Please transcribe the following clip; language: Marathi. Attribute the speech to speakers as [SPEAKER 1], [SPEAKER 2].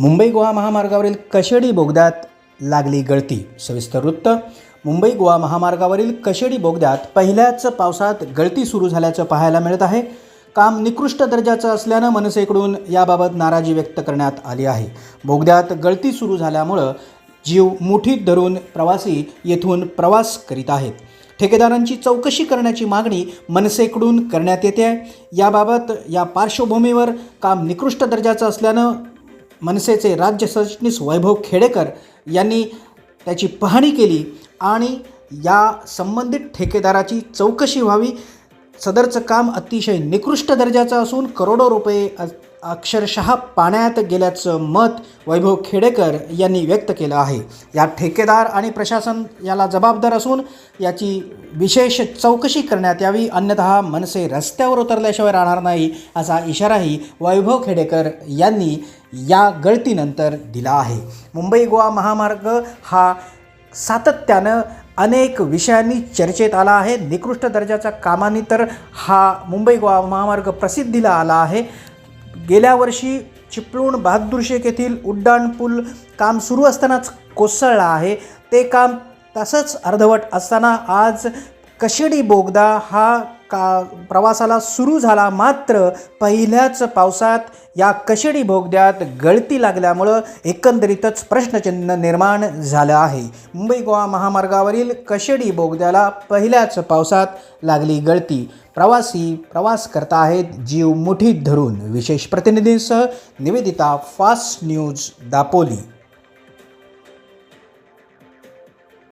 [SPEAKER 1] मुंबई गोवा महामार्गावरील कशेडी बोगद्यात लागली गळती. सविस्तर वृत्त. मुंबई गोवा महामार्गावरील कशेडी बोगद्यात पहिल्याच पावसात गळती सुरू झाल्याचं पाहायला मिळत आहे. काम निकृष्ट दर्जाचं असल्यानं मनसेकडून याबाबत नाराजी व्यक्त करण्यात आली आहे. बोगद्यात गळती सुरू झाल्यामुळं जीव मुठीत धरून प्रवासी येथून प्रवास करीत आहेत. ठेकेदारांची चौकशी करण्याची मागणी मनसेकडून करण्यात येते आहे. याबाबत या पार्श्वभूमीवर काम निकृष्ट दर्जाचं असल्यानं मनसेचे राज्य सरचिटणीस वैभव खेडेकर यांनी त्याची पाहणी केली आणि या संबंधित ठेकेदाराची चौकशी व्हावी सदरचं काम अतिशय निकृष्ट दर्जाचं असून करोडो रुपये अक्षरशः पाण्यात गेल्याचं मत वैभव खेडेकर यांनी व्यक्त केलं आहे. या ठेकेदार आणि प्रशासन याला जबाबदार असून याची विशेष चौकशी करण्यात यावी अन्यथा मनसे रस्त्यावर उतरल्याशिवाय राहणार नाही असा इशाराही वैभव खेडेकर यांनी या गळतीनंतर दिला आहे. मुंबई गोवा महामार्ग हा सातत्यानं अनेक विषयांनी चर्चेत आला आहे. निकृष्ट दर्जाच्या कामांनी तर हा मुंबई गोवा महामार्ग प्रसिद्धीला आला आहे. गेल्या वर्षी चिपळूण बहादूर शेख येथील उड्डाणपूल काम सुरू असतानाच कोसळला आहे. ते काम तसंच अर्धवट असताना आज कशेडी बोगदा हा का प्रवासाला सुरू झाला मात्र पहिल्याच पावसात या कशेडी बोगद्यात गळती लागल्यामुळं एकंदरीतच प्रश्नचिन्ह निर्माण झालं आहे. मुंबई गोवा महामार्गावरील कशेडी बोगद्याला पहिल्याच पावसात लागली गळती. प्रवासी प्रवास करता आहेत जीव मुठीत धरून. विशेष प्रतिनिधींसह निवेदिता फास्ट न्यूज दापोली.